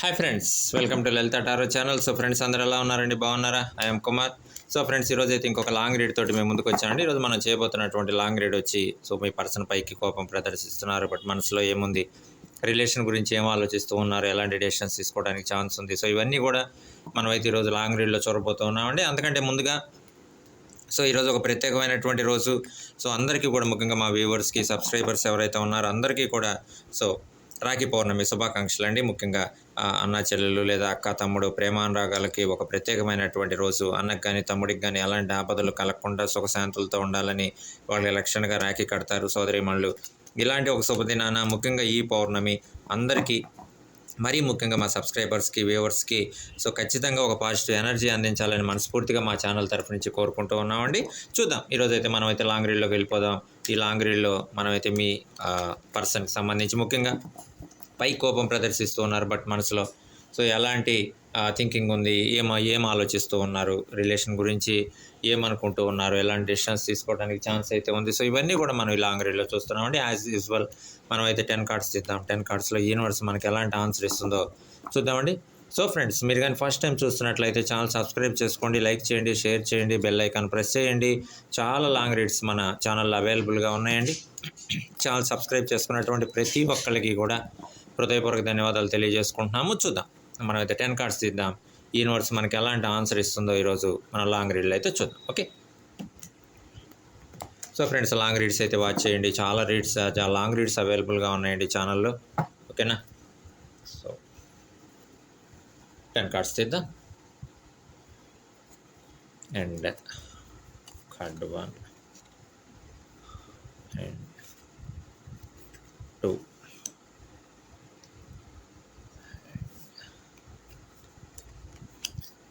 Hi friends welcome to Lalitha tarot channel so friends అందరు ఎలా ఉన్నారండి? బాగున్నారా? ఐఎమ్ కుమార్ సో ఫ్రెండ్స్ ఈరోజు అయితే ఇంకొక లాంగ్ రీడ్ తోటి మేము ముందుకు వచ్చామండి. ఈరోజు మనం చేయబోతున్నటువంటి లాంగ్ రీడ్ వచ్చి సో మీ పర్సన్ పైకి కోపం ప్రదర్శిస్తున్నారు బట్ మనసులో ఏముంది? రిలేషన్ గురించి ఏం ఆలోచిస్తూ ఉన్నారు? ఎలాంటి డెసిషన్స్ తీసుకోవడానికి ఛాన్స్ ఉంది? సో ఇవన్నీ కూడా మనమైతే ఈరోజు లాంగ్ రీడ్లో చూడబోతూ ఉన్నామండి. అందుకంటే ముందుగా సో ఈరోజు ఒక ప్రత్యేకమైనటువంటి రోజు. సో అందరికీ కూడా ముఖ్యంగా మా వ్యూవర్స్కి సబ్స్క్రైబర్స్ ఎవరైతే ఉన్నారో అందరికీ కూడా సో రాఖీ పౌర్ణమి శుభాకాంక్షలు అండి ముఖ్యంగా అన్న చెల్లెలు లేదా అక్క తమ్ముడు ప్రేమానురాగాలకి ఒక ప్రత్యేకమైనటువంటి రోజు. అన్నకు కానీ తమ్ముడికి కానీ ఎలాంటి ఆపదలు కలగకుండా సుఖశాంతులతో ఉండాలని వాళ్ళు లక్షణంగా రాఖీ కడతారు సోదరిమణులు. ఇలాంటి ఒక శుభదినాన ముఖ్యంగా ఈ పౌర్ణమి అందరికీ మరీ ముఖ్యంగా మా సబ్స్క్రైబర్స్కి వ్యూవర్స్కి. సో ఖచ్చితంగా ఒక పాజిటివ్ ఎనర్జీ అందించాలని మనస్ఫూర్తిగా మా ఛానల్ తరఫు నుంచి కోరుకుంటూ ఉన్నామండి. చూద్దాం ఈరోజైతే మనమైతే లాంగ్ రీల్లోకి వెళ్ళిపోదాం. ఈ లాంగ్ రీల్లో మనమైతే మీ పర్సన్కి సంబంధించి ముఖ్యంగా పై కోపం ప్రదర్శిస్తూ ఉన్నారు బట్ మనసులో. సో ఎలాంటి థింకింగ్ ఉంది. ఏం ఏం ఆలోచిస్తూ ఉన్నారు? రిలేషన్ గురించి ఏమనుకుంటూ ఉన్నారు? ఎలాంటి డెసిషన్స్ తీసుకోవడానికి ఛాన్స్ అయితే ఉంది? సో ఇవన్నీ కూడా మనం ఈ లాంగ్ రీడ్లో చూస్తున్నామండి. యాజ్ యూజువల్ మనం అయితే టెన్ కార్డ్స్ ఇద్దాం టెన్ కార్డ్స్లో యూనివర్స్ మనకి ఎలాంటి ఆన్సర్ ఇస్తుందో చూద్దామండి. సో ఫ్రెండ్స్ మీరు కానీ ఫస్ట్ టైం చూస్తున్నట్లయితే ఛానల్ సబ్స్క్రైబ్ చేసుకోండి. లైక్ చేయండి షేర్ చేయండి బెల్ ఐకాన్ ప్రెస్ చేయండి. చాలా లాంగ్ రీడ్స్ మన ఛానల్లో అవైలబుల్గా ఉన్నాయండి. ఛానల్ సబ్స్క్రైబ్ చేసుకున్నటువంటి ప్రతి ఒక్కరికి కూడా హృదయపూర్వక ధన్యవాదాలు తెలియజేసుకుంటున్నాము. చూద్దాం. మనం అయితే టెన్ కార్డ్స్ తీద్దాం యూనివర్స్ మనకి ఎలాంటి ఆన్సర్ ఇస్తుందో ఈరోజు మన లాంగ్ రీడ్లో అయితే చూద్దాం. Okay so friends long reads అయితే వాచ్ చేయండి. చాలా రీడ్స్ చాలా లాంగ్ రీడ్స్ అవైలబుల్గా ఉన్నాయండి ఛానల్లో ఓకేనా సో టెన్ కార్డ్స్ తీద్దాం. And card one and two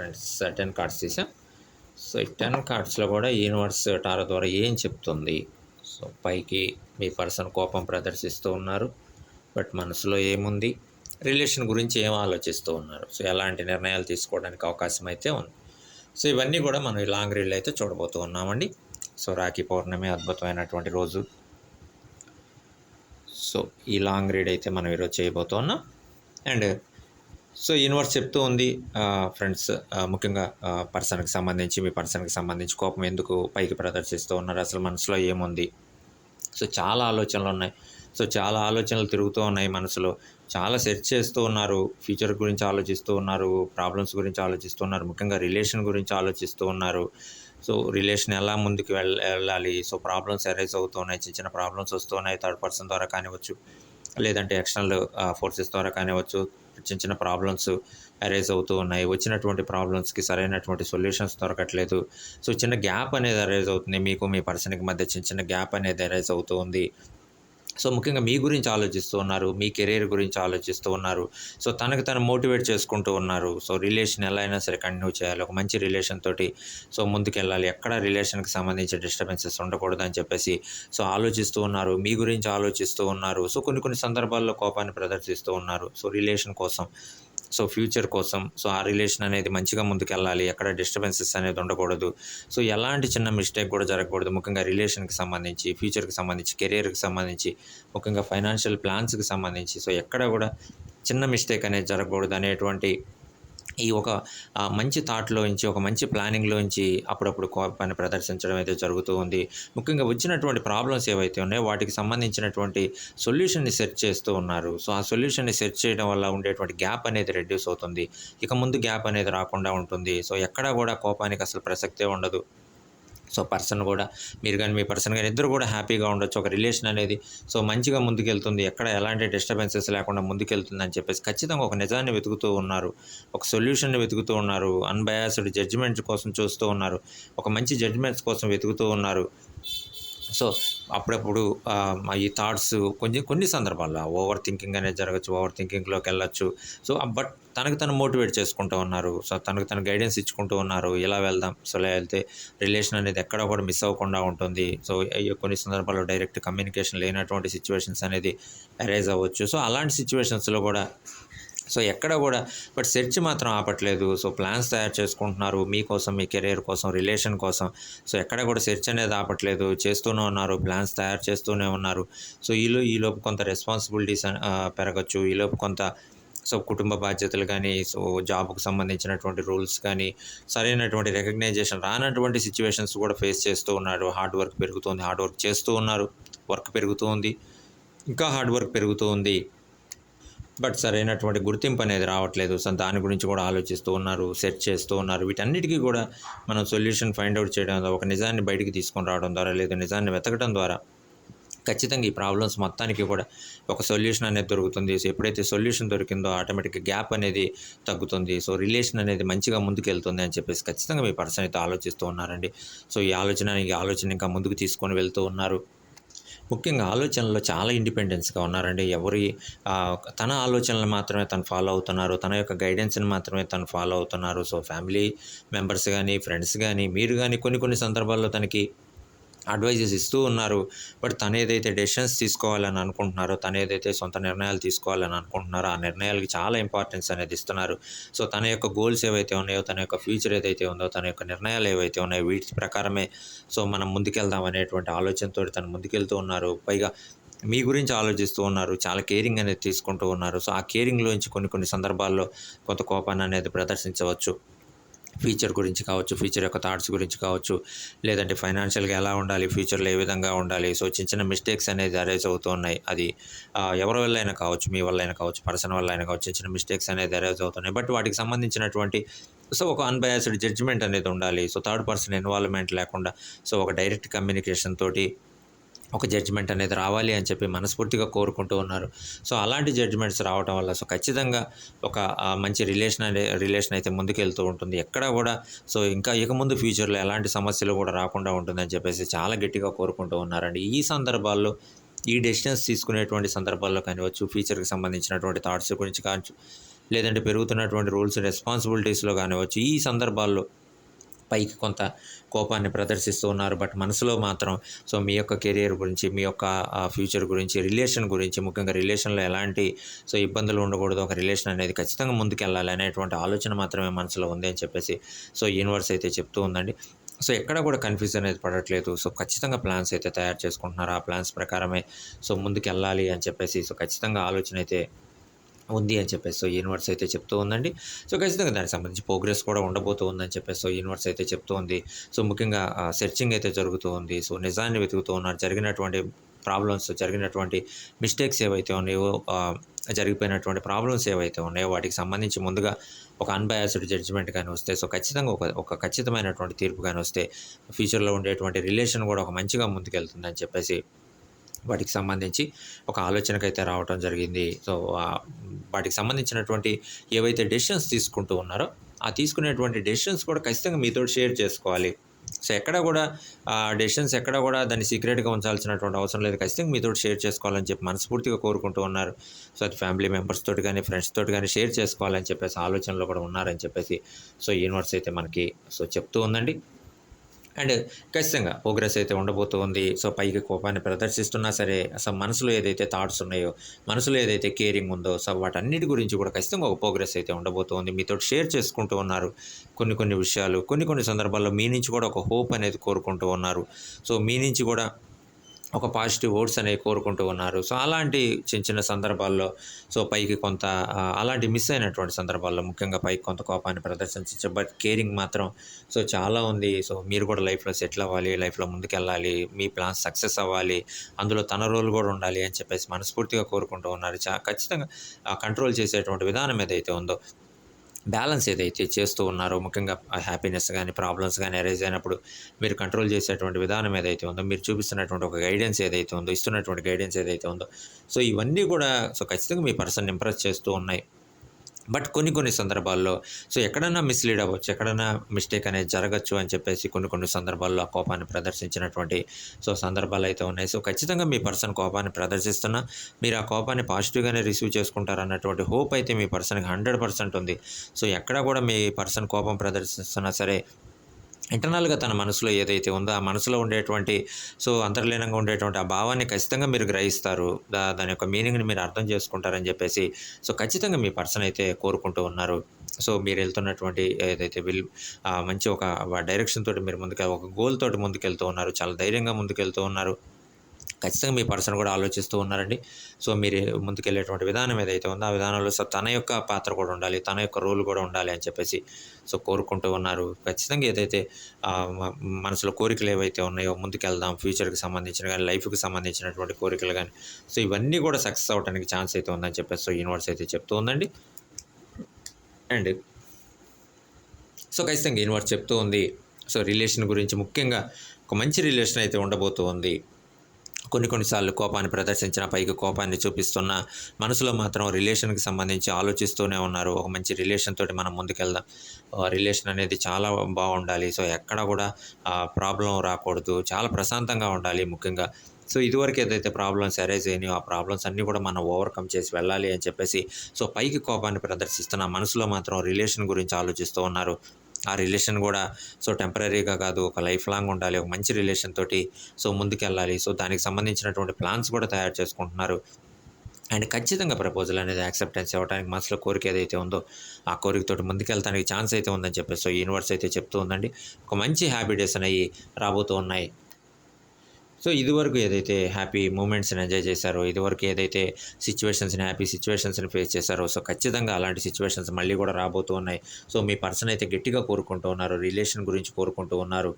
Friends ten cards తీసాం. సో ఈ టెన్ కార్డ్స్లో కూడా యూనివర్స్ టారో ద్వారా ఏం చెప్తుంది? సో పైకి మీ పర్సన్ కోపం ప్రదర్శిస్తూ ఉన్నారు. బట్ మనసులో ఏముంది? రిలేషన్ గురించి ఏం ఆలోచిస్తూ ఉన్నారు? సో ఎలాంటి నిర్ణయాలు తీసుకోవడానికి అవకాశం అయితే ఉంది. సో ఇవన్నీ కూడా మనం ఈ లాంగ్ రీల్ అయితే చూడబోతూ ఉన్నామండి. సో రాఖీ పౌర్ణమి అద్భుతమైనటువంటి రోజు. సో ఈ లాంగ్ రీడ్ అయితే మనం ఈరోజు చేయబోతున్నాం అండ్ సో యూనివర్స్ చెప్తూ ఉంది ఫ్రెండ్స్ ముఖ్యంగా పర్సన్కి సంబంధించి మీ పర్సన్కి సంబంధించి కోపం ఎందుకు పైకి ప్రదర్శిస్తూ ఉన్నారు అసలు మనసులో ఏముంది? సో చాలా ఆలోచనలు ఉన్నాయి. సో చాలా ఆలోచనలు తిరుగుతూ ఉన్నాయి మనసులో. చాలా సెర్చ్ చేస్తూ ఉన్నారు ఫ్యూచర్ గురించి ఆలోచిస్తూ ఉన్నారు ప్రాబ్లమ్స్ గురించి ఆలోచిస్తూ ఉన్నారు ముఖ్యంగా రిలేషన్ గురించి ఆలోచిస్తూ ఉన్నారు. సో రిలేషన్ ఎలా ముందుకు వెళ్ళ వెళ్ళాలి? సో ప్రాబ్లమ్స్ అరైజ్ అవుతున్నాయి చిన్న చిన్న ప్రాబ్లమ్స్ వస్తూ ఉన్నాయి థర్డ్ పర్సన్ ద్వారా కానివచ్చు లేదంటే ఎక్స్టర్నల్ ఫోర్సెస్ ద్వారా కానివచ్చు చిన్న చిన్న ప్రాబ్లమ్స్ అరైజ్ అవుతూ ఉన్నాయి. వచ్చినటువంటి ప్రాబ్లమ్స్కి సరైనటువంటి సొల్యూషన్స్ దొరకట్లేదు. సో చిన్న గ్యాప్ అనేది అరైజ్ అవుతుంది. మీకు మీ పర్సన్కి మధ్య చిన్న చిన్న గ్యాప్ అనేది అరైజ్ అవుతూ ఉంది. సో ముఖ్యంగా మీ గురించి ఆలోచిస్తూ ఉన్నారు మీ కెరీర్ గురించి ఆలోచిస్తూ ఉన్నారు. సో తనకు తను మోటివేట్ చేసుకుంటూ ఉన్నారు. సో రిలేషన్ ఎలా అయినా సరే కంటిన్యూ చేయాలి. ఒక మంచి రిలేషన్ తోటి సో ముందుకెళ్ళాలి. ఎక్కడ రిలేషన్కి సంబంధించి డిస్టర్బెన్సెస్ ఉండకూడదు అని చెప్పేసి సో ఆలోచిస్తూ ఉన్నారు. మీ గురించి ఆలోచిస్తూ ఉన్నారు. సో కొన్ని కొన్ని సందర్భాల్లో కోపాన్ని ప్రదర్శిస్తూ ఉన్నారు. సో రిలేషన్ కోసం సో ఫ్యూచర్ కోసం సో ఆ రిలేషన్ అనేది మంచిగా ముందుకెళ్ళాలి ఎక్కడ డిస్టర్బెన్సెస్ అనేది ఉండకూడదు. సో ఎలాంటి చిన్న మిస్టేక్ కూడా జరగకూడదు. ముఖ్యంగా రిలేషన్కి సంబంధించి ఫ్యూచర్కి సంబంధించి కెరీర్కి సంబంధించి ముఖ్యంగా ఫైనాన్షియల్ ప్లాన్స్కి సంబంధించి. సో ఎక్కడ కూడా చిన్న మిస్టేక్ అనేది జరగకూడదు అనేటువంటి ఈ ఒక మంచి మంచి థాట్లోంచి ఒక మంచి ప్లానింగ్లోంచి అప్పుడప్పుడు కోపాన్ని ప్రదర్శించడం అయితే జరుగుతూ ఉంది. ముఖ్యంగా వచ్చినటువంటి ప్రాబ్లమ్స్ ఏవైతే ఉన్నాయో వాటికి సంబంధించినటువంటి సొల్యూషన్ని సెర్చ్ చేస్తూ ఉన్నారు. సో ఆ సొల్యూషన్ని సెర్చ్ చేయడం వల్ల ఉండేటువంటి గ్యాప్ అనేది రెడ్యూస్ అవుతుంది. ఇక ముందు గ్యాప్ అనేది రాకుండా ఉంటుంది. సో ఎక్కడా కూడా కోపానికి అసలు ప్రసక్తే ఉండదు. సో పర్సన్ కూడా మీరు కానీ మీ పర్సన్ కానీ ఇద్దరు కూడా హ్యాపీగా ఉండొచ్చు. ఒక రిలేషన్ అనేది సో మంచిగా ముందుకెళ్తుంది. ఎక్కడ ఎలాంటి డిస్టర్బెన్సెస్ లేకుండా ముందుకెళ్తుంది అని చెప్పేసి ఖచ్చితంగా ఒక నిజాన్ని వెతుకుతూ ఉన్నారు. ఒక సొల్యూషన్ని వెతుకుతూ ఉన్నారు. అన్బయాస్డ్ జడ్జిమెంట్ కోసం చూస్తూ ఉన్నారు. ఒక మంచి జడ్జిమెంట్స్ కోసం వెతుకుతూ ఉన్నారు. సో అప్పుడప్పుడు ఈ థాట్స్ కొంచెం కొన్ని సందర్భాల్లో ఓవర్ థింకింగ్ అనేది జరగచ్చు ఓవర్ థింకింగ్లోకి వెళ్ళచ్చు. సో బట్ తనకు తను మోటివేట్ చేసుకుంటూ ఉన్నారు. సో తనకు తను గైడెన్స్ ఇచ్చుకుంటూ ఉన్నారు. ఇలా వెళ్దాం? సో ఇలా వెళ్తే రిలేషన్ అనేది ఎక్కడ కూడా మిస్ అవ్వకుండా ఉంటుంది. సో కొన్ని సందర్భాల్లో డైరెక్ట్ కమ్యూనికేషన్ లేనటువంటి సిచ్యువేషన్స్ అనేది అరైజ్ అవ్వచ్చు. సో అలాంటి సిచ్యువేషన్స్లో కూడా సో ఎక్కడ కూడా బట్ సెర్చ్ మాత్రం ఆపట్లేదు. సో ప్లాన్స్ తయారు చేసుకుంటున్నారు. మీకోసం మీ కెరీర్ కోసం రిలేషన్ కోసం. సో ఎక్కడ కూడా సెర్చ్ అనేది ఆపట్లేదు. చేస్తూనే ఉన్నారు. ప్లాన్స్ తయారు చేస్తూనే ఉన్నారు. సో ఈలో ఈలోపు కొంత రెస్పాన్సిబిలిటీస్ పెరగచ్చు. ఈలోపు కొంత సో కుటుంబ బాధ్యతలు కానీ సో జాబ్కు సంబంధించినటువంటి రూల్స్ కానీ సరైనటువంటి రికగ్నైజేషన్ రానటువంటి సిచ్యువేషన్స్ కూడా ఫేస్ చేస్తూ ఉన్నారు. హార్డ్ వర్క్ పెరుగుతుంది హార్డ్ వర్క్ చేస్తూ ఉన్నారు. వర్క్ పెరుగుతూ ఉంది ఇంకా హార్డ్ వర్క్ పెరుగుతూ ఉంది బట్ సరైనటువంటి గుర్తింపు అనేది రావట్లేదు. సో దాని గురించి కూడా ఆలోచిస్తూ ఉన్నారు సెర్చ్ చేస్తూ ఉన్నారు. వీటన్నిటికీ కూడా మనం సొల్యూషన్ ఫైండ్ అవుట్ చేయడం ద్వారా ఒక నిజాన్ని బయటికి తీసుకొని రావడం ద్వారా లేదా నిజాన్ని వెతకడం ద్వారా ఖచ్చితంగా ఈ ప్రాబ్లమ్స్ మొత్తానికి కూడా ఒక సొల్యూషన్ అనేది దొరుకుతుంది. సో ఎప్పుడైతే సొల్యూషన్ దొరికిందో ఆటోమేటిక్గా గ్యాప్ అనేది తగ్గుతుంది. సో రిలేషన్ అనేది మంచిగా ముందుకెళ్తుంది అని చెప్పేసి ఖచ్చితంగా మీ పర్సన్ అయితే ఆలోచిస్తూ ఉన్నారండి. సో ఈ ఆలోచన ఈ ఆలోచన ఇంకా ముందుకు తీసుకొని వెళ్తూ ఉన్నారు. ముఖ్యంగా ఆలోచనలో చాలా ఇండిపెండెన్స్గా ఉన్నారండి. ఎవరి తన ఆలోచనలు మాత్రమే తను ఫాలో అవుతున్నారు. తన యొక్క గైడెన్స్ని మాత్రమే తను ఫాలో అవుతున్నారు. సో ఫ్యామిలీ మెంబర్స్ కానీ ఫ్రెండ్స్ కానీ మీరు కానీ కొన్ని కొన్ని సందర్భాల్లో తనకి అడ్వైజెస్ ఇస్తూ ఉన్నారు. బట్ తను ఏదైతే డెసిషన్స్ తీసుకోవాలని అనుకుంటున్నారో తను ఏదైతే సొంత నిర్ణయాలు తీసుకోవాలని అనుకుంటున్నారో ఆ నిర్ణయాలకి చాలా ఇంపార్టెన్స్ అనేది ఇస్తున్నారు. సో తన యొక్క గోల్స్ ఏవైతే ఉన్నాయో తన యొక్క ఫ్యూచర్ ఏదైతే ఉందో తన యొక్క నిర్ణయాలు ఏవైతే ఉన్నాయో వీటి ప్రకారమే. సో మనం ముందుకెళ్దాం అనేటువంటి ఆలోచనతో తను ముందుకెళ్తూ ఉన్నారు. పైగా మీ గురించి ఆలోచిస్తూ ఉన్నారు. చాలా కేరింగ్ అనేది తీసుకుంటూ ఉన్నారు. సో ఆ కేరింగ్లోంచి కొన్ని కొన్ని సందర్భాల్లో కొంత కోపాన్ని అనేది ప్రదర్శించవచ్చు. ఫ్యూచర్ గురించి కావచ్చు ఫ్యూచర్ యొక్క థాట్స్ గురించి కావచ్చు లేదంటే ఫైనాన్షియల్గా ఎలా ఉండాలి ఫ్యూచర్లో ఏ విధంగా ఉండాలి. సో చిన్న చిన్న మిస్టేక్స్ అనేది అరైజ్ అవుతున్నాయి అది ఎవరి వల్ల అయినా కావచ్చు మీ వల్ల అయినా కావచ్చు పర్సన్ వల్ల అయినా కావచ్చు చిన్న చిన్న మిస్టేక్స్ అనేది అరైజ్ అవుతున్నాయి. బట్ వాటికి సంబంధించినటువంటి సో ఒక అన్బయాస్డ్ జడ్జిమెంట్ అనేది ఉండాలి. సో థర్డ్ పర్సన్ ఇన్వాల్వ్మెంట్ లేకుండా సో ఒక డైరెక్ట్ కమ్యూనికేషన్ తోటి ఒక జడ్జిమెంట్ అనేది రావాలి అని చెప్పి మనస్ఫూర్తిగా కోరుకుంటూ ఉన్నారు. సో అలాంటి జడ్జిమెంట్స్ రావటం వల్ల సో ఖచ్చితంగా ఒక మంచి రిలేషన్ అనే రిలేషన్ అయితే ముందుకెళ్తూ ఉంటుంది. ఎక్కడ కూడా సో ఇంకా ఇక ముందు ఫ్యూచర్లో ఎలాంటి సమస్యలు కూడా రాకుండా ఉంటుందని చెప్పేసి చాలా గట్టిగా కోరుకుంటూ ఉన్నారండి. ఈ సందర్భాల్లో ఈ డెసిషన్స్ తీసుకునేటువంటి సందర్భాల్లో కానివచ్చు ఫ్యూచర్కి సంబంధించినటువంటి థాట్స్ గురించి కావచ్చు లేదంటే పెరుగుతున్నటువంటి రూల్స్ రెస్పాన్సిబిలిటీస్లో కానివచ్చు ఈ సందర్భాల్లో పైకి కొంత కోపాన్ని ప్రదర్శిస్తూ ఉన్నారు. బట్ మనసులో మాత్రం సో మీ యొక్క కెరియర్ గురించి మీ యొక్క ఫ్యూచర్ గురించి రిలేషన్ గురించి ముఖ్యంగా రిలేషన్లో ఎలాంటి సో ఇబ్బందులు ఉండకూడదు. ఒక రిలేషన్ అనేది ఖచ్చితంగా ముందుకెళ్ళాలి అనేటువంటి ఆలోచన మాత్రమే మనసులో ఉంది అని చెప్పేసి సో యూనివర్స్ అయితే చెప్తూ ఉందండి. సో ఎక్కడ కూడా కన్ఫ్యూజన్ అనేది పడట్లేదు. సో ఖచ్చితంగా ప్లాన్స్ అయితే తయారు చేసుకుంటున్నారు. ఆ ప్లాన్స్ ప్రకారమే సో ముందుకు వెళ్ళాలి అని చెప్పేసి సో ఖచ్చితంగా ఆలోచన అయితే ఉంది అని చెప్పేసి సో యూనివర్స్ అయితే చెప్తూ ఉందండి. సో ఖచ్చితంగా దానికి సంబంధించి ప్రోగ్రెస్ కూడా ఉండబోతూ ఉందని చెప్పేసి సో యూనివర్స్ అయితే చెప్తూ ఉంది. సో ముఖ్యంగా సెర్చింగ్ అయితే జరుగుతూ ఉంది. సో నిజాన్ని వెతుకుతూ ఉన్నారు. జరిగినటువంటి ప్రాబ్లమ్స్ జరిగినటువంటి మిస్టేక్స్ ఏవైతే ఉన్నాయో జరిగిపోయినటువంటి ప్రాబ్లమ్స్ ఏవైతే ఉన్నాయో వాటికి సంబంధించి ముందుగా ఒక అన్బయాస్డ్ జడ్జిమెంట్ కానీ వస్తే సో ఖచ్చితంగా ఒక ఒక ఖచ్చితమైనటువంటి తీర్పు కానీ వస్తే ఫ్యూచర్లో ఉండేటువంటి రిలేషన్ కూడా ఒక మంచిగా ముందుకెళ్తుందని చెప్పేసి వాటికి సంబంధించి ఒక ఆలోచనకైతే రావటం జరిగింది. సో వాటికి సంబంధించినటువంటి ఏవైతే డెసిషన్స్ తీసుకుంటూ ఉన్నారో ఆ తీసుకునేటువంటి డెసిషన్స్ కూడా ఖచ్చితంగా మీతో షేర్ చేసుకోవాలి. సో ఎక్కడ కూడా ఆ డెసిషన్స్ ఎక్కడ కూడా దాన్ని సీక్రెట్గా ఉంచాల్సినటువంటి అవసరం లేదు. ఖచ్చితంగా మీతో షేర్ చేసుకోవాలని చెప్పి మనస్ఫూర్తిగా కోరుకుంటూ ఉన్నారు. సో అది ఫ్యామిలీ మెంబర్స్ తోటి కానీ ఫ్రెండ్స్ తోటి కానీ షేర్ చేసుకోవాలని చెప్పేసి ఆలోచనలో కూడా ఉన్నారని చెప్పేసి సో యూనివర్స్ అయితే మనకి సో చెప్తూ ఉందండి. అండ్ ఖచ్చితంగా ప్రోగ్రెస్ అయితే ఉండబోతోంది. సో పైకి కోపాన్ని ప్రదర్శిస్తున్నా సరే అసలు మనసులో ఏదైతే థాట్స్ ఉన్నాయో మనసులో ఏదైతే కేరింగ్ ఉందో సో వాటన్నిటి గురించి కూడా ఖచ్చితంగా ఒక ప్రోగ్రెస్ అయితే ఉండబోతుంది. మీతో షేర్ చేసుకుంటూ ఉన్నారు కొన్ని కొన్ని విషయాలు. కొన్ని కొన్ని సందర్భాల్లో మీ నుంచి కూడా ఒక హోప్ అనేది కోరుకుంటూ ఉన్నారు. సో మీ నుంచి కూడా ఒక పాజిటివ్ ఓట్స్ అనేవి కోరుకుంటూ ఉన్నారు. సో అలాంటి చిన్న చిన్న సందర్భాల్లో సో పైకి కొంత అలాంటి మిస్ అయినటువంటి సందర్భాల్లో ముఖ్యంగా పైకి కొంత కోపాన్ని ప్రదర్శించచ్చు బట్ కేరింగ్ మాత్రం సో చాలా ఉంది. సో మీరు కూడా లైఫ్లో సెటిల్ అవ్వాలి లైఫ్లో ముందుకెళ్ళాలి మీ ప్లాన్స్ సక్సెస్ అవ్వాలి అందులో తన రోల్ కూడా ఉండాలి అని చెప్పేసి మనస్ఫూర్తిగా కోరుకుంటూ ఉన్నారు. చా ఖచ్చితంగా కంట్రోల్ చేసేటువంటి విధానం ఏదైతే ఉందో బ్యాలెన్స్ ఏదైతే చేస్తూ ఉన్నారో ముఖ్యంగా హ్యాపీనెస్ కానీ ప్రాబ్లమ్స్ కానీ అరైజ్ అయినప్పుడు మీరు కంట్రోల్ చేసేటువంటి విధానం ఏదైతే ఉందో మీరు చూపిస్తున్నటువంటి ఒక గైడెన్స్ ఏదైతే ఉందో ఇస్తున్నటువంటి గైడెన్స్ ఏదైతే ఉందో సో ఇవన్నీ కూడా సో ఖచ్చితంగా మీ పర్సన్ ఇంప్రెస్ చేస్తూ ఉన్నాయి. బట్ కొన్ని కొన్ని సందర్భాల్లో సో ఎక్కడైనా మిస్లీడ్ అవ్వచ్చు ఎక్కడైనా మిస్టేక్ అనేది జరగచ్చు అని చెప్పేసి కొన్ని కొన్ని సందర్భాల్లో ఆ కోపాన్ని ప్రదర్శించినటువంటి సో సందర్భాలు అయితే ఉన్నాయి. సో ఖచ్చితంగా మీ పర్సన్ కోపాన్ని ప్రదర్శిస్తున్నా మీరు ఆ కోపాన్ని పాజిటివ్గానే రిసీవ్ చేసుకుంటారు అన్నటువంటి హోప్ అయితే మీ పర్సన్కి హండ్రెడ్ పర్సెంట్ ఉంది. సో ఎక్కడ కూడా మీ పర్సన్ కోపం ప్రదర్శిస్తున్నా సరే ఇంటర్నల్గా తన మనసులో ఏదైతే ఉందో ఆ మనసులో ఉండేటువంటి సో అంతర్లీనంగా ఉండేటువంటి ఆ భావాన్ని ఖచ్చితంగా మీరు గ్రహిస్తారు. దాని యొక్క మీనింగ్ని మీరు అర్థం చేసుకుంటారని చెప్పేసి సో ఖచ్చితంగా మీ పర్సన్ అయితే కోరుకుంటూ ఉన్నారు. సో మీరు వెళ్తున్నటువంటి ఏదైతే విల్ మంచి ఒక డైరెక్షన్ తోటి మీరు ముందుకు ఒక గోల్ తోటి ముందుకెళ్తూ ఉన్నారు. చాలా ధైర్యంగా ముందుకెళ్తూ ఉన్నారు. ఖచ్చితంగా మీ పర్సన్ కూడా ఆలోచిస్తూ ఉన్నారండి. సో మీరు ముందుకెళ్ళేటువంటి విధానం ఏదైతే ఉందో ఆ విధానంలో సో తన యొక్క పాత్ర కూడా ఉండాలి తన యొక్క రోల్ కూడా ఉండాలి అని చెప్పేసి సో కోరుకుంటూ ఉన్నారు. ఖచ్చితంగా ఏదైతే మనసులో కోరికలు ఏవైతే ఉన్నాయో ముందుకెళ్దాం ఫ్యూచర్కి సంబంధించిన కానీ లైఫ్కి సంబంధించినటువంటి కోరికలు కానీ సో ఇవన్నీ కూడా సక్సెస్ అవ్వడానికి ఛాన్స్ అయితే ఉందని చెప్పేసి సో యూనివర్స్ అయితే చెప్తూ ఉందండి. అండ్ సో ఖచ్చితంగా యూనివర్స్ చెప్తూ ఉంది. సో రిలేషన్ గురించి ముఖ్యంగా ఒక మంచి రిలేషన్ అయితే ఉండబోతూ ఉంది. కొన్ని కొన్నిసార్లు కోపాన్ని ప్రదర్శించిన పైకి కోపాన్ని చూపిస్తున్న మనసులో మాత్రం రిలేషన్కి సంబంధించి ఆలోచిస్తూనే ఉన్నారు. ఒక మంచి రిలేషన్ తోటి మనం ముందుకెళ్దాం. రిలేషన్ అనేది చాలా బాగుండాలి. సో ఎక్కడ కూడా ప్రాబ్లం రాకూడదు. చాలా ప్రశాంతంగా ఉండాలి ముఖ్యంగా. సో ఇదివరకు ఏదైతే ప్రాబ్లమ్స్ అరైజ్ అయినాయో ఆ ప్రాబ్లమ్స్ అన్నీ కూడా మనం ఓవర్కమ్ చేసి వెళ్ళాలి అని చెప్పేసి సో పైకి కోపాన్ని ప్రదర్శిస్తున్న మనసులో మాత్రం రిలేషన్ గురించి ఆలోచిస్తూ ఉన్నారు. ఆ రిలేషన్ కూడా సో టెంపరీగా కాదు ఒక లైఫ్ లాంగ్ ఉండాలి ఒక మంచి రిలేషన్ తోటి సో ముందుకెళ్ళాలి. సో దానికి సంబంధించినటువంటి ప్లాన్స్ కూడా తయారు చేసుకుంటున్నారు. అండ్ ఖచ్చితంగా ప్రపోజల్ అనేది యాక్సెప్టెన్స్ ఇవ్వడానికి మనసులో కోరిక ఏదైతే ఉందో ఆ కోరికతోటి ముందుకెళ్తానికి ఛాన్స్ అయితే ఉందని చెప్పేసి సో యూనివర్స్ అయితే చెప్తూ ఉందండి. ఒక మంచి హ్యాబిటేస్ అనేవి రాబోతూ ఉన్నాయి. సో ఇదివరకు ఏదైతే హ్యాపీ మూమెంట్స్ని ఎంజాయ్ చేశారో ఇదివరకు ఏదైతే సిచ్యువేషన్స్ని హ్యాపీ సిచ్యువేషన్స్ని ఫేస్ చేశారో సో ఖచ్చితంగా అలాంటి సిచ్యువేషన్స్ మళ్ళీ కూడా రాబోతూ ఉన్నాయి. సో మీ పర్సన్ అయితే గట్టిగా కోరుకుంటూ ఉన్నారు రిలేషన్ గురించి కోరుకుంటూ ఉన్నారు.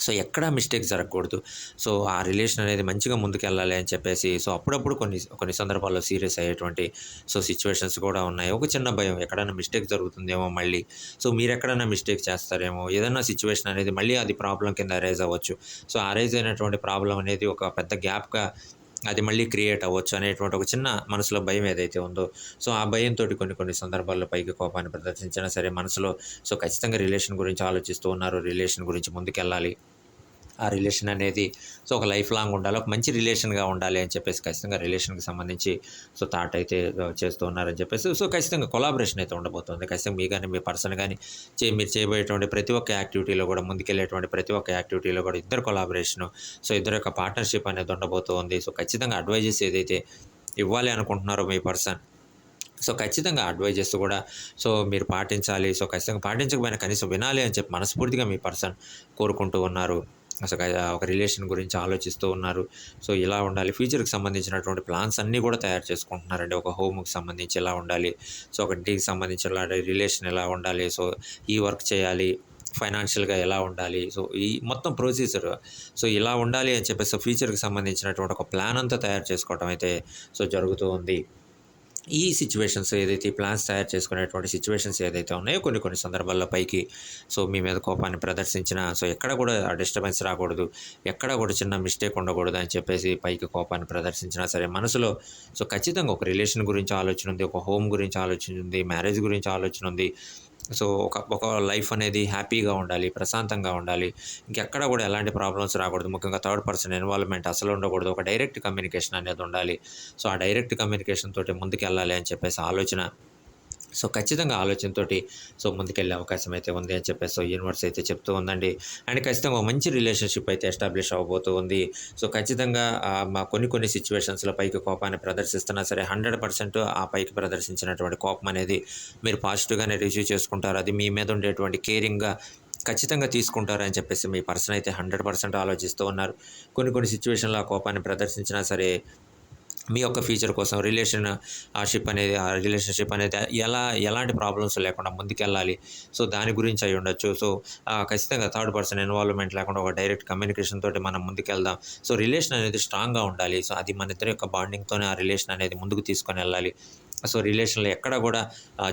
సో ఎక్కడా మిస్టేక్ జరగకూడదు. సో ఆ రిలేషన్ అనేది మంచిగా ముందుకెళ్ళాలి అని చెప్పేసి సో అప్పుడప్పుడు కొన్ని కొన్ని సందర్భాల్లో సీరియస్ అయ్యేటువంటి సో సిచ్యువేషన్స్ కూడా ఉన్నాయి. ఒక చిన్న భయం ఎక్కడైనా మిస్టేక్ జరుగుతుందేమో మళ్ళీ. సో మీరు ఎక్కడైనా మిస్టేక్ చేస్తారేమో ఏదైనా సిచ్యువేషన్ అనేది మళ్ళీ అది ప్రాబ్లం కింద అరైజ్ అవ్వచ్చు. సో అరైజ్ అయినటువంటి ప్రాబ్లం అనేది ఒక పెద్ద గ్యాప్గా అది మళ్ళీ క్రియేట్ అవ్వచ్చు అనేటువంటి ఒక చిన్న మనసులో భయం ఏదైతే ఉందో. సో ఆ భయంతో కొన్ని కొన్ని సందర్భాల్లో పైకి కోపాన్ని ప్రదర్శించినా సరే మనసులో సో ఖచ్చితంగా రిలేషన్ గురించి ఆలోచిస్తూ ఉన్నారు. రిలేషన్ గురించి ముందుకెళ్ళాలి. ఆ రిలేషన్ అనేది. సో ఒక లైఫ్ లాంగ్ ఉండాలి ఒక మంచి రిలేషన్గా ఉండాలి అని చెప్పేసి ఖచ్చితంగా రిలేషన్కి సంబంధించి సో థాట్ అయితే చేస్తూ ఉన్నారని చెప్పేసి. సో ఖచ్చితంగా కొలాబరేషన్ అయితే ఉండబోతుంది. ఖచ్చితంగా మీ కానీ మీ పర్సన్ కానీ చే మీరు చేయబోయేటువంటి ప్రతి ఒక్క యాక్టివిటీలో కూడా ముందుకెళ్ళేటువంటి ప్రతి ఒక్క యాక్టివిటీలో కూడా ఇద్దరు కొలాబరేషన్ సో ఇద్దరు యొక్క పార్ట్నర్షిప్ అనేది ఉండబోతుంది. సో ఖచ్చితంగా అడ్వైజెస్ ఏదైతే ఇవ్వాలి అనుకుంటున్నారో మీ పర్సన్ సో ఖచ్చితంగా అడ్వైజెస్ కూడా సో మీరు పాటించాలి. సో ఖచ్చితంగా పాటించకపోయినా కనీసం వినాలి అని చెప్పి మనస్ఫూర్తిగా మీ పర్సన్ కోరుకుంటూ ఉన్నారు. అసలు ఒక రిలేషన్ గురించి ఆలోచిస్తూ ఉన్నారు. సో ఇలా ఉండాలి. ఫ్యూచర్కి సంబంధించినటువంటి ప్లాన్స్ అన్నీ కూడా తయారు చేసుకుంటున్నారండి. ఒక హోమ్కి సంబంధించి ఎలా ఉండాలి? సో ఒక ఇంటికి సంబంధించి రిలేషన్ ఎలా ఉండాలి? సో ఈ వర్క్ చేయాలి. ఫైనాన్షియల్గా ఎలా ఉండాలి? సో ఈ మొత్తం ప్రొసీజర్. సో ఇలా ఉండాలి అని చెప్పేసి ఫ్యూచర్కి సంబంధించినటువంటి ఒక ప్లాన్ అంతా తయారు చేసుకోవటం అయితే సో జరుగుతూ ఉంది. ఈ సిచ్యువేషన్స్ ఏదైతే ప్లాన్స్ తయారు చేసుకునేటువంటి సిచ్యువేషన్స్ ఏదైతే ఉన్నాయో కొన్ని కొన్ని సందర్భాల్లో పైకి సో మీ మీద కోపాన్ని ప్రదర్శించిన సో ఎక్కడ కూడా డిస్టర్బెన్స్ రాకూడదు. ఎక్కడ కూడా చిన్న మిస్టేక్ ఉండకూడదు అని చెప్పేసి పైకి కోపాన్ని ప్రదర్శించినా సరే మనసులో సో ఖచ్చితంగా ఒక రిలేషన్ గురించి ఆలోచన ఉంది ఒక హోమ్ గురించి ఆలోచన ఉంది మ్యారేజ్ గురించి ఆలోచన ఉంది. సో ఒక ఒక లైఫ్ అనేది హ్యాపీగా ఉండాలి ప్రశాంతంగా ఉండాలి. ఇంకెక్కడ కూడా ఎలాంటి ప్రాబ్లమ్స్ రాకూడదు. ముఖ్యంగా థర్డ్ పర్సన్ ఇన్వాల్వ్మెంట్ అసలు ఉండకూడదు. ఒక డైరెక్ట్ కమ్యూనికేషన్ అనేది ఉండాలి. సో ఆ డైరెక్ట్ కమ్యూనికేషన్ తోటి ముందుకెళ్ళాలి అని చెప్పేసి ఆలోచన. సో ఖచ్చితంగా ఆలోచనతోటి సో ముందుకెళ్ళే అవకాశం అయితే ఉంది అని చెప్పేసి సో యూనివర్స్ అయితే చెప్తూ ఉందండి. అండ్ ఖచ్చితంగా మంచి రిలేషన్షిప్ అయితే ఎస్టాబ్లిష్ అవ్వబోతూ ఉంది. సో ఖచ్చితంగా మా కొన్ని కొన్ని సిచ్యువేషన్స్లో పైకి కోపాన్ని ప్రదర్శిస్తున్నా సరే హండ్రెడ్ పర్సెంట్ ఆ పైకి ప్రదర్శించినటువంటి కోపం అనేది మీరు పాజిటివ్గానే రిసీవ్ చేసుకుంటారు. అది మీ మీద ఉండేటువంటి కేరింగ్గా ఖచ్చితంగా తీసుకుంటారని చెప్పేసి మీ పర్సన్ అయితే హండ్రెడ్ పర్సెంట్ ఆలోచిస్తూ ఉన్నారు. కొన్ని కొన్ని సిచ్యువేషన్లో ఆ కోపాన్ని ప్రదర్శించినా సరే మీ యొక్క ఫ్యూచర్ కోసం రిలేషన్ ఆ షిప్ అనేది ఆ రిలేషన్షిప్ అనేది ఎలా ఎలాంటి ప్రాబ్లమ్స్ లేకుండా ముందుకెళ్ళాలి. సో దాని గురించి అయి ఉండొచ్చు. సో ఖచ్చితంగా థర్డ్ పర్సన్ ఇన్వాల్వ్మెంట్ లేకుండా ఒక డైరెక్ట్ కమ్యూనికేషన్ తోటి మనం ముందుకెళ్దాం. సో రిలేషన్ అనేది స్ట్రాంగ్గా ఉండాలి. సో అది మన ఇద్దరి యొక్క బాండింగ్తోనే ఆ రిలేషన్ అనేది ముందుకు తీసుకొని వెళ్ళాలి. సో రిలేషన్లో ఎక్కడ కూడా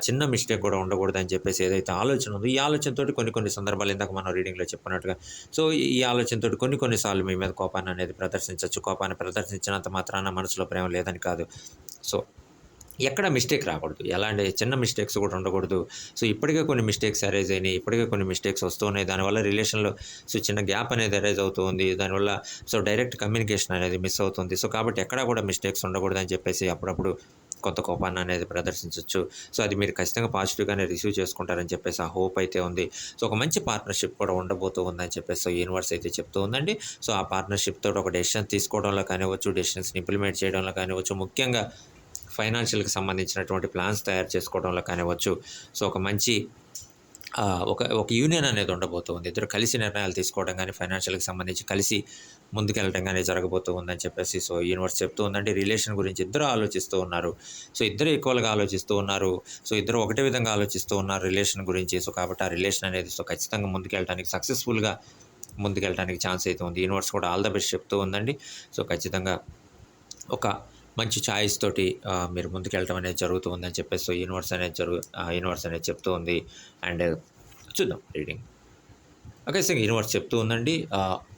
చిన్న మిస్టేక్ కూడా ఉండకూడదు అని చెప్పేసి ఏదైతే ఆలోచన ఉందో ఈ ఆలోచనతోటి కొన్ని కొన్ని సందర్భాలు ఇందాక మనం రీడింగ్లో చెప్పినట్టుగా సో ఈ ఆలోచనతోటి కొన్ని కొన్నిసార్లు మీ మీద కోపాన్ని అనేది ప్రదర్శించవచ్చు కోపాన్ని ప్రదర్శించినంత మాత్రాన మనసులో ప్రేమ లేదని కాదు. సో ఎక్కడ మిస్టేక్ రాకూడదు. ఎలాంటి చిన్న మిస్టేక్స్ కూడా ఉండకూడదు. సో ఇప్పటికే కొన్ని మిస్టేక్స్ అరైజ్ అయినాయి ఇప్పటికే కొన్ని మిస్టేక్స్ వస్తున్నాయి దానివల్ల రిలేషన్లో సో చిన్న గ్యాప్ అనేది అరైజ్ అవుతుంది దానివల్ల సో డైరెక్ట్ కమ్యూనికేషన్ అనేది మిస్ అవుతుంది. సో కాబట్టి ఎక్కడ కూడా మిస్టేక్స్ ఉండకూడదు అని చెప్పేసి అప్పుడప్పుడు కొత్త కోపాన్ని అనేది ప్రదర్శించవచ్చు సో అది మీరు ఖచ్చితంగా పాజిటివ్గానే రిసీవ్ చేసుకుంటారని చెప్పేసి ఆ హోప్ అయితే ఉంది. సో ఒక మంచి పార్ట్నర్షిప్ కూడా ఉండబోతూ ఉందని చెప్పేసి యూనివర్స్ అయితే చెప్తూ ఉందండి. సో ఆ పార్ట్నర్షిప్ తోటి ఒక డెసిషన్ తీసుకోవడంలో కానివ్వచ్చు డెసిషన్స్ని ఇంప్లిమెంట్ చేయడంలో కానివ్వచ్చు ముఖ్యంగా ఫైనాన్షియల్కి సంబంధించినటువంటి ప్లాన్స్ తయారు చేసుకోవడంలో కానివ్వచ్చు. సో ఒక మంచి ఒక ఒక యూనియన్ అనేది ఉండబోతుంది ఇద్దరు కలిసి నిర్ణయాలు తీసుకోవడం కానీ ఫైనాన్షియల్కి సంబంధించి కలిసి ముందుకెళ్ళటం కానీ జరగబోతూ ఉందని చెప్పేసి సో యూనివర్స్ చెప్తూ ఉందంటే రిలేషన్ గురించి ఇద్దరు ఆలోచిస్తూ ఉన్నారు. సో ఇద్దరు ఈక్వల్గా ఆలోచిస్తూ ఉన్నారు. సో ఇద్దరు ఒకటే విధంగా ఆలోచిస్తూ ఉన్నారు రిలేషన్ గురించి. సో కాబట్టి ఆ రిలేషన్ అనేది సో ఖచ్చితంగా ముందుకెళ్ళడానికి సక్సెస్ఫుల్గా ముందుకెళ్ళడానికి ఛాన్స్ అయితే ఉంది. యూనివర్స్ కూడా ఆల్ ద బెస్ట్ చెప్తూ ఉందండి. సో ఖచ్చితంగా ఒక మంచి ఛాయిస్ తోటి మీరు ముందుకెళ్ళడం అనేది జరుగుతుందని చెప్పేసి సో యూనివర్స్ అనేది జరుగు యూనివర్స్ అనేది చెప్తూ ఉంది. అండ్ చూద్దాం రీడింగ్. ఓకే సార్ యూనివర్స్ చెప్తూ ఉందండి.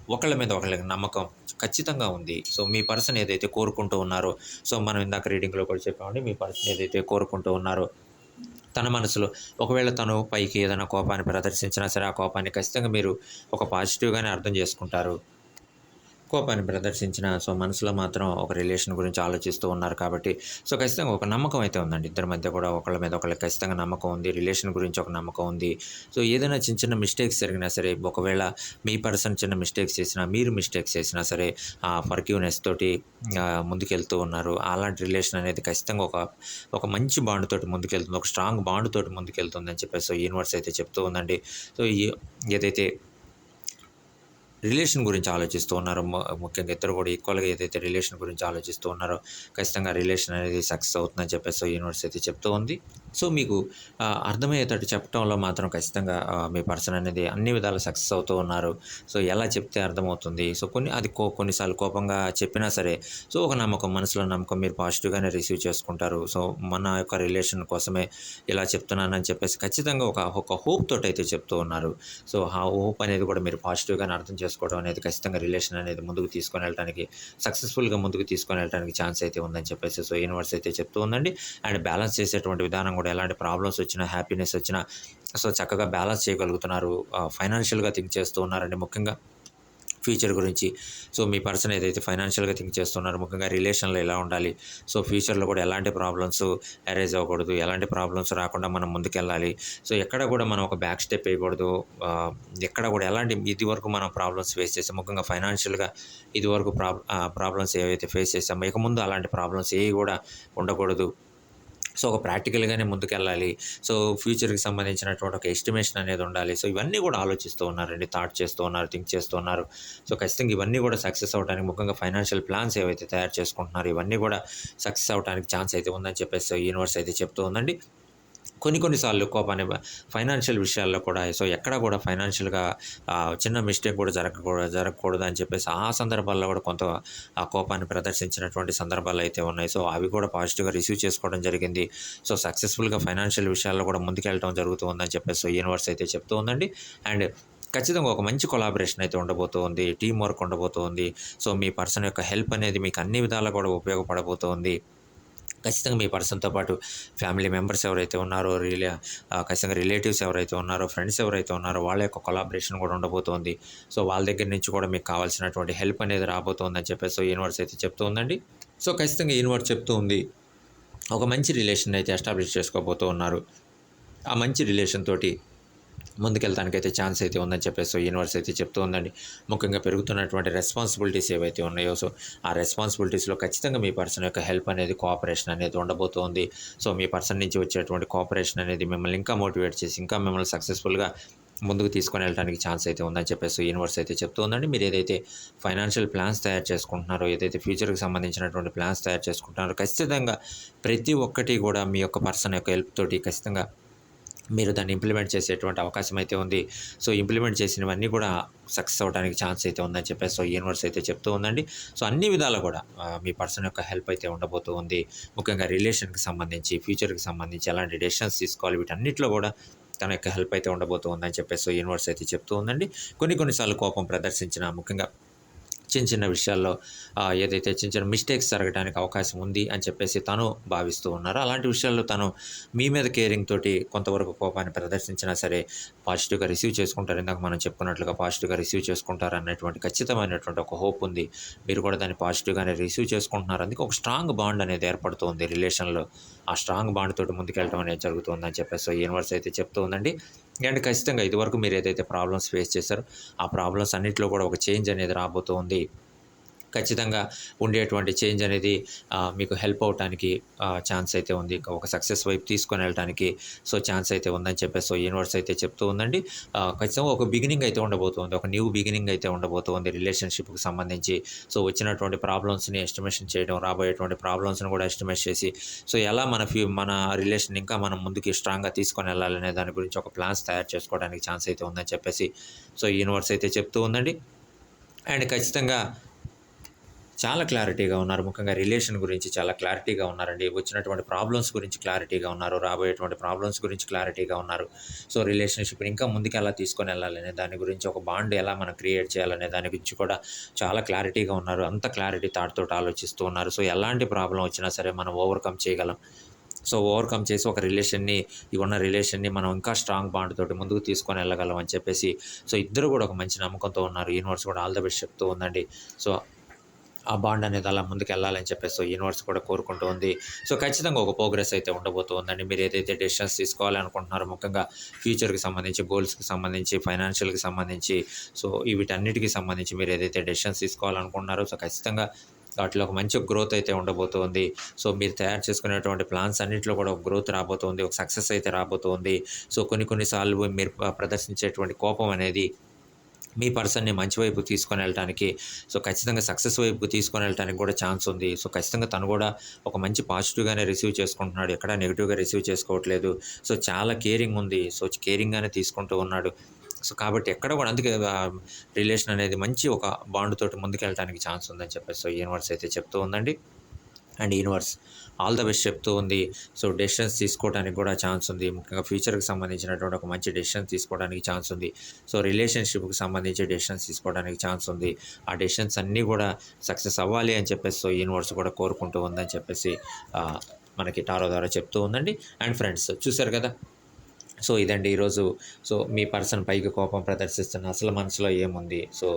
ఒకళ్ళ మీద ఒకళ్ళకి నమ్మకం ఖచ్చితంగా ఉంది. సో మీ పర్సన్ ఏదైతే కోరుకుంటూ ఉన్నారో సో మనం ఇందాక రీడింగ్లో కూడా చెప్పామండి మీ పర్సన్ ఏదైతే కోరుకుంటూ ఉన్నారో తన మనసులో ఒకవేళ తను పైకి ఏదైనా కోపాన్ని ప్రదర్శించినా సరే ఆ కోపాన్ని ఖచ్చితంగా మీరు ఒక పాజిటివ్గానే అర్థం చేసుకుంటారు. కోపాన్ని ప్రదర్శించిన సో మనసులో మాత్రం ఒక రిలేషన్ గురించి ఆలోచిస్తూ ఉన్నారు కాబట్టి సో ఖచ్చితంగా ఒక నమ్మకం అయితే ఉందండి. ఇద్దరి మధ్య కూడా ఒకళ్ళ మీద ఒకళ్ళకి ఖచ్చితంగా నమ్మకం ఉంది రిలేషన్ గురించి ఒక నమ్మకం ఉంది. సో ఏదైనా చిన్న చిన్న మిస్టేక్స్ జరిగినా సరే ఒకవేళ మీ పర్సన్ చిన్న మిస్టేక్స్ చేసినా మీరు మిస్టేక్స్ చేసినా సరే ఆ ఫర్క్యూనెస్ తోటి ముందుకెళ్తూ ఉన్నారు. అలాంటి రిలేషన్ అనేది ఖచ్చితంగా ఒక ఒక మంచి బాండ్ తోటి ముందుకెళ్తుంది ఒక స్ట్రాంగ్ బాండ్ తోటి ముందుకెళ్తుందని చెప్పేసి సో యూనివర్స్ అయితే చెప్తూ ఉందండి. సో ఏదైతే రిలేషన్ గురించి ఆలోచిస్తూ ఉన్నారో. ముఖ్యంగా ఇద్దరు కూడా ఈక్వల్గా ఏదైతే రిలేషన్ గురించి ఆలోచిస్తూ ఉన్నారో ఖచ్చితంగా రిలేషన్ అనేది సక్సెస్ అవుతుందని చెప్పేసి సో యూనివర్స్ అయితే చెప్తూ ఉంది. సో మీకు అర్థమయ్యేటట్టు చెప్పడంలో మాత్రం ఖచ్చితంగా మీ పర్సన్ అనేది అన్ని విధాలు సక్సెస్ అవుతూ ఉన్నారు. సో ఎలా చెప్తే అర్థమవుతుంది? సో కొన్ని అది కో కొన్నిసార్లు కోపంగా చెప్పినా సరే సో ఒక నమ్మకం మనసులో నమ్మకం మీరు పాజిటివ్గానే రిసీవ్ చేసుకుంటారు. సో మన యొక్క రిలేషన్ కోసమే ఇలా చెప్తున్నానని చెప్పేసి ఖచ్చితంగా ఒక ఒక హోప్ తోటైతే అయితే చెప్తూ ఉన్నారు. సో ఆ హోప్ అనేది కూడా మీరు పాజిటివ్గానే అర్థం చేసుకోవడం అనేది ఖచ్చితంగా రిలేషన్ అనేది ముందుకు తీసుకొని వెళ్ళడానికి సక్సెస్ఫుల్గా ముందుకు తీసుకొని వెళ్ళడానికి ఛాన్స్ అయితే ఉందని చెప్పేసి సో యూనివర్స్ అయితే చెప్తూ ఉందండి. అండ్ బ్యాలెన్స్ చేసేటువంటి విధానం కూడా ఎలాంటి ప్రాబ్లమ్స్ వచ్చినా హ్యాపీనెస్ వచ్చినా సో చక్కగా బ్యాలెన్స్ చేయగలుగుతున్నారు ఫైనాన్షియల్గా థింక్ చేస్తూ ఉన్నారండి ముఖ్యంగా. ఫ్యూచర్ గురించి. సో మీ పర్సన్ ఏదైతే ఫైనాన్షియల్గా థింక్ చేస్తున్నారో ముఖ్యంగా రిలేషన్లో ఎలా ఉండాలి? సో ఫ్యూచర్లో కూడా ఎలాంటి ప్రాబ్లమ్స్ అరేజ్ అవ్వకూడదు ఎలాంటి ప్రాబ్లమ్స్ రాకుండా మనం ముందుకెళ్ళాలి? సో ఎక్కడ కూడా మనం ఒక బ్యాక్ స్టెప్ వేయకూడదు. ఎక్కడ కూడా ఎలాంటి ఇది వరకు మనం ప్రాబ్లమ్స్ ఫేస్ చేసాం ముఖ్యంగా ఫైనాన్షియల్గా ఇది వరకు ప్రాబ్ ప్రాబ్లమ్స్ ఏవైతే ఫేస్ చేసామో ఇక ముందు అలాంటి ప్రాబ్లమ్స్ ఏవి కూడా ఉండకూడదు. సో ఒక ప్రాక్టికల్గానే ముందుకెళ్ళాలి. సో ఫ్యూచర్కి సంబంధించినటువంటి ఒక ఎస్టిమేషన్ అనేది ఉండాలి. సో ఇవన్నీ కూడా ఆలోచిస్తూ ఉన్నారండి. థాట్ చేస్తూ ఉన్నారు థింక్ చేస్తూ ఉన్నారు. సో ఖచ్చితంగా ఇవన్నీ కూడా సక్సెస్ అవడానికి ముఖ్యంగా ఫైనాన్షియల్ ప్లాన్స్ ఏవైతే తయారు చేసుకుంటున్నారో ఇవన్నీ కూడా సక్సెస్ అవడానికి ఛాన్స్ అయితే ఉందని చెప్పేసి యూనివర్స్ అయితే చెప్తూ ఉందండి. కొన్ని కొన్నిసార్లు కోపాన్ని ఫైనాన్షియల్ విషయాల్లో కూడా సో ఎక్కడ కూడా ఫైనాన్షియల్గా చిన్న మిస్టేక్ కూడా జరగకూడదు జరగకూడదు అని చెప్పేసి ఆ సందర్భాల్లో కూడా కొంత ఆ కోపాన్ని ప్రదర్శించినటువంటి సందర్భాలు అయితే ఉన్నాయి. సో అవి కూడా పాజిటివ్గా రిసీవ్ చేసుకోవడం జరిగింది. సో సక్సెస్ఫుల్గా ఫైనాన్షియల్ విషయాల్లో కూడా ముందుకెళ్ళడం జరుగుతూ ఉందని చెప్పేసి సో యూనివర్స్ అయితే చెప్తూ ఉందండి. అండ్ ఖచ్చితంగా ఒక మంచి కొలాబరేషన్ అయితే ఉండబోతోంది టీం వర్క్ ఉండబోతోంది సో మీ పర్సన్ యొక్క హెల్ప్ అనేది మీకు అన్ని విధాలా కూడా ఉపయోగపడబోతోంది ఖచ్చితంగా మీ పర్సన్తో పాటు ఫ్యామిలీ మెంబర్స్ ఎవరైతే ఉన్నారో రిలే ఖచ్చితంగా రిలేటివ్స్ ఎవరైతే ఉన్నారో ఫ్రెండ్స్ ఎవరైతే ఉన్నారో వాళ్ళ యొక్క కొలాబరేషన్ కూడా ఉండబోతోంది. సో వాళ్ళ దగ్గర నుంచి కూడా మీకు కావాల్సినటువంటి హెల్ప్ అనేది రాబోతోందని చెప్పేసి సో యూనివర్స్ అయితే చెప్తూ ఉందండి. సో ఖచ్చితంగా యూనివర్స్ చెప్తూ ఉంది ఒక మంచి రిలేషన్ అయితే ఎస్టాబ్లిష్ చేసుకోబోతూ ఉన్నారు. ఆ మంచి రిలేషన్ తోటి ముందుకెళ్ళడానికైతే ఛాన్స్ అయితే ఉందని చెప్పేసి సో యూనివర్స్ అయితే చెప్తూ ఉందండి. ముఖ్యంగా పెరుగుతున్నటువంటి రెస్పాన్సిబిలిటీస్ ఏవైతే ఉన్నాయో సో ఆ రెస్పాన్సిబిలిటీస్లో ఖచ్చితంగా మీ పర్సన్ యొక్క హెల్ప్ అనేది కోఆపరేషన్ అనేది ఉండబోతోంది. సో మీ పర్సన్ నుంచి వచ్చేటువంటి కోఆపరేషన్ అనేది మిమ్మల్ని ఇంకా మోటివేట్ చేసి ఇంకా మిమ్మల్ని సక్సెస్ఫుల్గా ముందుకు తీసుకొని వెళ్ళడానికి ఛాన్స్ అయితే ఉందని చెప్పేసి యూనివర్స్ అయితే చెప్తూ ఉందండి. మీరు ఏదైతే ఫైనాన్షియల్ ప్లాన్స్ తయారు చేసుకుంటున్నారో ఏదైతే ఫ్యూచర్కి సంబంధించినటువంటి ప్లాన్స్ తయారు చేసుకుంటున్నారో ఖచ్చితంగా ప్రతి ఒక్కటి కూడా మీ యొక్క పర్సన్ యొక్క హెల్ప్ తోటి ఖచ్చితంగా మీరు దాన్ని ఇంప్లిమెంట్ చేసేటువంటి అవకాశం అయితే ఉంది. సో ఇంప్లిమెంట్ చేసినవన్నీ కూడా సక్సెస్ అవడానికి ఛాన్స్ అయితే ఉందని చెప్పేసి సో యూనివర్స్ అయితే చెప్తూ ఉందండి. సో అన్ని విధాలు కూడా మీ పర్సన్ యొక్క హెల్ప్ అయితే ఉండబోతూ ఉంది. ముఖ్యంగా రిలేషన్కి సంబంధించి ఫ్యూచర్కి సంబంధించి ఎలాంటి డెసిషన్స్ తీసుకోవాలి వీటన్నిటిలో కూడా తన యొక్క హెల్ప్ అయితే ఉండబోతూ ఉందని చెప్పేసి సో యూనివర్స్ అయితే చెప్తూ ఉందండి. కొన్ని కొన్నిసార్లు కోపం ప్రదర్శించిన ముఖ్యంగా చిన్న చిన్న విషయాల్లో ఏదైతే చిన్న చిన్న మిస్టేక్స్ జరగడానికి అవకాశం ఉంది అని చెప్పేసి తను భావిస్తూ ఉన్నారు. అలాంటి విషయాల్లో తను మీ మీద కేరింగ్ తోటి కొంతవరకు కోపాన్ని ప్రదర్శించినా సరే పాజిటివ్గా రిసీవ్ చేసుకుంటారు. ఇందాక మనం చెప్పుకున్నట్లుగా పాజిటివ్గా రిసీవ్ చేసుకుంటారు అన్నటువంటి ఖచ్చితమైనటువంటి ఒక హోప్ ఉంది. మీరు కూడా దాన్ని పాజిటివ్గానే రిసీవ్ చేసుకుంటున్నారు. అందుకే ఒక స్ట్రాంగ్ బాండ్ అనేది ఏర్పడుతుంది రిలేషన్లో ఆ స్ట్రాంగ్ బాండ్ తోటి ముందుకెళ్ళడం అనేది జరుగుతుందని చెప్పేసి సో యూనివర్స్ అయితే చెప్తూ ఉందండి. అండ్ ఖచ్చితంగా ఇదివరకు మీరు ఏదైతే ప్రాబ్లమ్స్ ఫేస్ చేశారో ఆ ప్రాబ్లమ్స్ అన్నింటిలో కూడా ఒక చేంజ్ అనేది రాబోతోంది. ఖచ్చితంగా ఉండేటువంటి చేంజ్ అనేది మీకు హెల్ప్ అవటానికి ఛాన్స్ అయితే ఉంది. ఒక సక్సెస్ వైపు తీసుకొని వెళ్ళడానికి సో ఛాన్స్ అయితే ఉందని చెప్పేసి సో యూనివర్స్ అయితే చెప్తూ ఉందండి. ఖచ్చితంగా ఒక బిగినింగ్ అయితే ఉండబోతుంది. ఒక న్యూ బిగినింగ్ అయితే ఉండబోతుంది రిలేషన్షిప్కి సంబంధించి. సో వచ్చినటువంటి ప్రాబ్లమ్స్ని ఎస్టిమేషన్ చేయడం రాబోయేటువంటి ప్రాబ్లమ్స్ని కూడా ఎస్టిమేట్ చేసి సో ఎలా మన ఫ్యూ మన రిలేషన్ ఇంకా మనం ముందుకి స్ట్రాంగ్గా తీసుకొని వెళ్ళాలనే దాని గురించి ఒక ప్లాన్స్ తయారు చేసుకోవడానికి ఛాన్స్ అయితే ఉందని చెప్పేసి సో యూనివర్స్ అయితే చెప్తూ ఉందండి. అండ్ ఖచ్చితంగా చాలా క్లారిటీగా ఉన్నారు. ముఖ్యంగా రిలేషన్ గురించి చాలా క్లారిటీగా ఉన్నారండి. వచ్చినటువంటి ప్రాబ్లమ్స్ గురించి క్లారిటీగా ఉన్నారు. రాబోయేటువంటి ప్రాబ్లమ్స్ గురించి క్లారిటీగా ఉన్నారు. సో రిలేషన్షిప్ ఇంకా ముందుకు ఎలా తీసుకొని వెళ్ళాలనే దాని గురించి ఒక బాండ్ ఎలా మనం క్రియేట్ చేయాలనే దాని గురించి కూడా చాలా క్లారిటీగా ఉన్నారు. అంత క్లారిటీ థాట్తో ఆలోచిస్తూ ఉన్నారు. సో ఎలాంటి ప్రాబ్లం వచ్చినా సరే మనం ఓవర్కమ్ చేయగలం. సో ఓవర్కమ్ చేసి ఒక రిలేషన్ని ఈ ఉన్న రిలేషన్ని మనం ఇంకా స్ట్రాంగ్ బాండ్ తోటి ముందుకు తీసుకొని వెళ్ళగలం అని చెప్పేసి సో ఇద్దరు కూడా ఒక మంచి నమ్మకంతో ఉన్నారు. యూనివర్స్ కూడా ఆల్ ద బెస్ట్ చెప్తూ ఉందండి. సో ఆ బాండ్ అనేది అలా ముందుకు వెళ్ళాలని చెప్పేసి సో యూనివర్స్ కూడా కోరుకుంటూ ఉంది. సో ఖచ్చితంగా ఒక ప్రోగ్రెస్ అయితే ఉండబోతుందండి మీరు ఏదైతే డెసిషన్స్ తీసుకోవాలనుకుంటున్నారో ముఖ్యంగా ఫ్యూచర్కి సంబంధించి గోల్స్కి సంబంధించి ఫైనాన్షియల్కి సంబంధించి సో వీటన్నిటికీ సంబంధించి మీరు ఏదైతే డెసిషన్స్ తీసుకోవాలనుకుంటున్నారో సో ఖచ్చితంగా వాటిలో ఒక మంచి గ్రోత్ అయితే ఉండబోతుంది సో మీరు తయారు చేసుకునేటువంటి ప్లాన్స్ అన్నింటిలో కూడా ఒక గ్రోత్ రాబోతుంది ఒక సక్సెస్ అయితే రాబోతుంది సో కొన్ని కొన్నిసార్లు మీరు ప్రదర్శించేటువంటి కోపం అనేది మీ పర్సన్ని మంచి వైపు తీసుకొని వెళ్ళడానికి సో ఖచ్చితంగా సక్సెస్ వైపు తీసుకొని వెళ్ళడానికి కూడా ఛాన్స్ ఉంది. సో ఖచ్చితంగా తను కూడా ఒక మంచి పాజిటివ్గానే రిసీవ్ చేసుకుంటున్నాడు. ఎక్కడ నెగిటివ్గా రిసీవ్ చేసుకోవట్లేదు. సో చాలా కేరింగ్ ఉంది. సో కేరింగ్గానే తీసుకుంటూ ఉన్నాడు. సో కాబట్టి ఎక్కడ కూడా అందుకే రిలేషన్ అనేది మంచి ఒక బాండ్ తోటి ముందుకెళ్ళడానికి ఛాన్స్ ఉందని చెప్పేసి సో యూనివర్స్ అయితే చెప్తూ ఉందండి. And universe all the best చెప్తూ ఉంది. సో డెసిషన్స్ తీసుకోవడానికి కూడా ఛాన్స్ ఉంది. ముఖ్యంగా ఫ్యూచర్కి సంబంధించినటువంటి ఒక మంచి డెసిషన్స్ తీసుకోవడానికి ఛాన్స్ ఉంది. సో రిలేషన్షిప్కి సంబంధించి డెసిషన్స్ తీసుకోవడానికి ఛాన్స్ ఉంది. ఆ డెసిషన్స్ అన్నీ కూడా సక్సెస్ అవ్వాలి అని చెప్పేసి సో యూనివర్స్ కూడా కోరుకుంటూ ఉందని చెప్పేసి మనకి టారో ద్వారా చెప్తూ ఉందండి. అండ్ ఫ్రెండ్స్ చూశారు కదా? సో ఇదండి ఈరోజు. సో మీ పర్సన్ పైకి కోపం ప్రదర్శిస్తున్న అసలు మనసులో ఏముంది? సో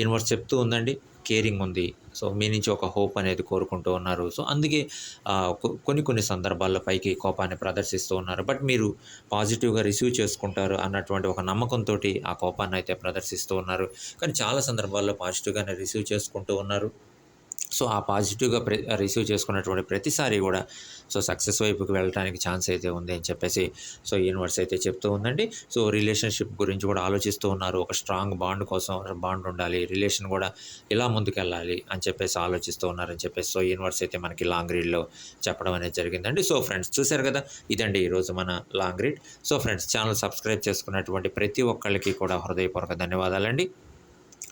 యూనివర్స్ చెప్తూ ఉందండి కేరింగ్ ఉంది. సో మీ నుంచి ఒక హోప్ అనేది కోరుకుంటూ ఉన్నారు. సో అందుకే కొన్ని కొన్ని సందర్భాల్లో పైకి కోపాన్ని ప్రదర్శిస్తూ ఉన్నారు. బట్ మీరు పాజిటివ్గా రిసీవ్ చేసుకుంటారు అన్నటువంటి ఒక నమ్మకంతో ఆ కోపాన్ని అయితే ప్రదర్శిస్తూ ఉన్నారు. కానీ చాలా సందర్భాల్లో పాజిటివ్గానే రిసీవ్ చేసుకుంటూ ఉన్నారు. సో ఆ పాజిటివ్గా రిసీవ్ చేసుకున్నటువంటి ప్రతిసారి కూడా సో సక్సెస్ వైపుకి వెళ్ళడానికి ఛాన్స్ అయితే ఉంది అని చెప్పేసి సో యూనివర్స్ అయితే చెప్తూ ఉందండి. సో రిలేషన్షిప్ గురించి కూడా ఆలోచిస్తూ ఉన్నారు. ఒక స్ట్రాంగ్ బాండ్ కోసం బాండ్ ఉండాలి రిలేషన్ కూడా ఇలా ముందుకెళ్ళాలి అని చెప్పేసి ఆలోచిస్తూ ఉన్నారని చెప్పేసి సో యూనివర్స్ అయితే మనకి లాంగ్ రీడ్లో చెప్పడం అనేది జరిగిందండి. సో ఫ్రెండ్స్ చూశారు కదా ఇదండి ఈరోజు మన long read. So friends channel subscribe చేసుకున్నటువంటి ప్రతి ఒక్కళ్ళకి కూడా హృదయపూర్వక ధన్యవాదాలండి.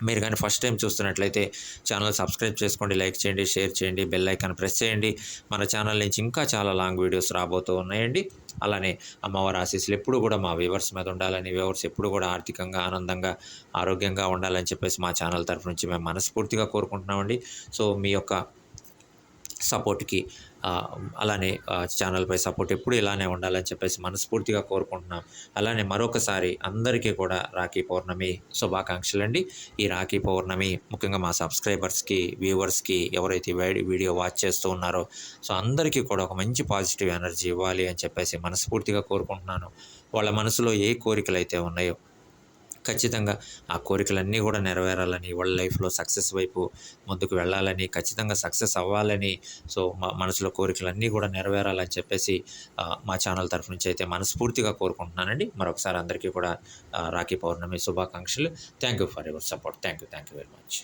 మీరు కానీ ఫస్ట్ టైం చూస్తున్నట్లయితే ఛానల్ సబ్స్క్రైబ్ చేసుకోండి లైక్ చేయండి షేర్ చేయండి బెల్ ఐకాన్ ప్రెస్ చేయండి. మన ఛానల్ నుంచి ఇంకా చాలా లాంగ్ వీడియోస్ రాబోతూ ఉన్నాయండి. అలానే అమ్మవారి ఆశీస్సులు ఎప్పుడు కూడా మా వ్యూవర్స్ మీద ఉండాలని వ్యూవర్స్ ఎప్పుడు కూడా ఆర్థికంగా ఆనందంగా ఆరోగ్యంగా ఉండాలని చెప్పేసి మా ఛానల్ తరఫు నుంచి మేము మనస్ఫూర్తిగా కోరుకుంటున్నామండి. సో మీ యొక్క సపోర్ట్కి అలానే ఛానల్పై సపోర్ట్ ఎప్పుడు ఇలానే ఉండాలని చెప్పేసి మనస్ఫూర్తిగా కోరుకుంటున్నాం. అలానే మరొకసారి అందరికీ కూడా రాఖీ పౌర్ణమి శుభాకాంక్షలు అండి ఈ రాఖీ పౌర్ణమి ముఖ్యంగా మా సబ్స్క్రైబర్స్కి వ్యూవర్స్కి ఎవరైతే వీడియో వాచ్ చేస్తూ ఉన్నారో సో అందరికీ కూడా ఒక మంచి పాజిటివ్ ఎనర్జీ ఇవ్వాలి అని చెప్పేసి మనస్ఫూర్తిగా కోరుకుంటున్నాను. వాళ్ళ మనసులో ఏ కోరికలు అయితే ఉన్నాయో ఖచ్చితంగా ఆ కోరికలన్నీ కూడా నెరవేరాలని వాళ్ళ లైఫ్లో సక్సెస్ వైపు ముందుకు వెళ్ళాలని ఖచ్చితంగా సక్సెస్ అవ్వాలని సో మా మనసులో కోరికలన్నీ కూడా నెరవేరాలని చెప్పేసి మా ఛానల్ తరఫు నుంచి అయితే మనస్ఫూర్తిగా కోరుకుంటున్నానండి. మరొకసారి అందరికీ కూడా రాఖీ పౌర్ణమి శుభాకాంక్షలు. Thank you for your support. Thank you thank you very much.